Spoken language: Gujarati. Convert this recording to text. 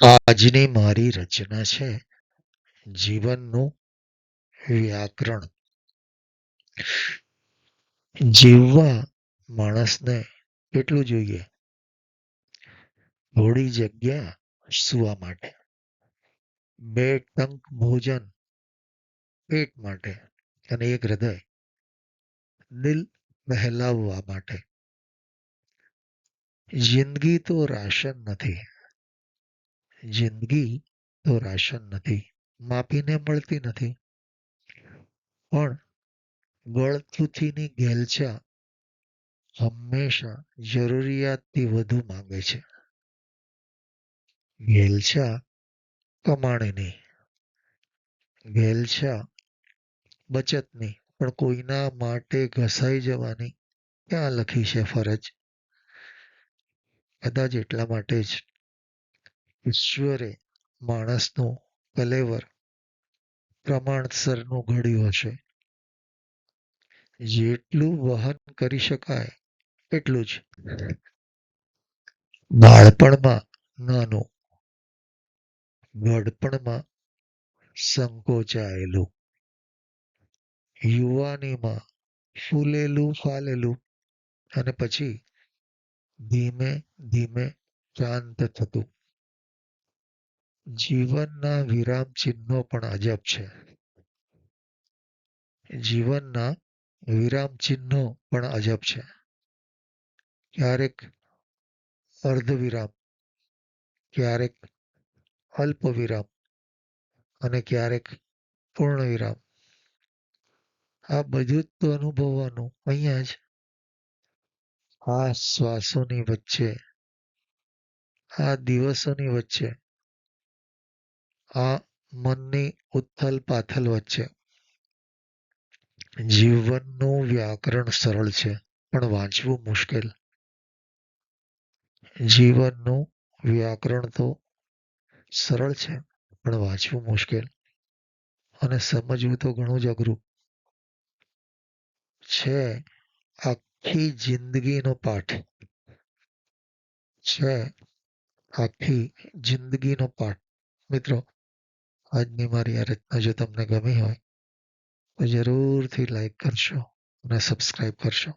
આજની મારી રચના છે જીવનનું વ્યાકરણ. જીવવા માણસને કેટલું જોઈએ? થોડી જગ્યા સુવા માટે, બે ટંક ભોજન પેટ માટે અને એક હૃદય દિલ બહેલાવવા માટે. જિંદગી તો રાશન નથી. જિંદગી તો રાશન નથી. માપીને મળતી નથી. પણ ગળથૂથીની ઘેલછા હંમેશા જરૂરિયાતથી વધુ માંગે છે. ઘેલછા કમાણીની, ઘેલછા બચતની પણ કોઈના માટે ઘસાઈ જવાની ક્યાં લખી છે ફરજ? કદાચ એટલા માટે જ ઈશ્વરે માણસનું કલેવર પ્રમાણસરનું ઘડ્યું હશે. જેટલું વહન કરી શકાય એટલું જ. બાળપણમાં નાનું, ઘડપણમાં સંકોચાયેલું, યુવાનીમાં ફૂલેલું ફાલેલું અને પછી ધીમે ધીમે શાંત થતું. જીવનના વિરામ ચિહ્નો પણ અજબ છે. જીવનના વિરામ ચિહ્નો પણ અજબ છે. ક્યારેક અર્ધવિરામ, ક્યારેક અલ્પવિરામ અને ક્યારેક પૂર્ણ વિરામ આ બધું જ તો અનુભવવાનું અહીંયા જ. આ શ્વાસોની વચ્ચે, આ દિવસોની વચ્ચે, આ મનની ઉથલ પાથલ વચ્ચે. જીવનનું વ્યાકરણ સરળ છે, પણ વાંચવું મુશ્કેલ. જીવનનું વ્યાકરણ તો સરળ છે, પણ વાંચવું મુશ્કેલ અને સમજવું તો ઘણું જ અઘરું. છે આખી જિંદગીનો પાઠ. છે આખી જિંદગીનો પાઠ. મિત્રો આજની મારી આ રચના જો તમને ગમી હોય, તો જરૂરથી લાઈક કરશો અને સબસ્ક્રાઈબ કરશો.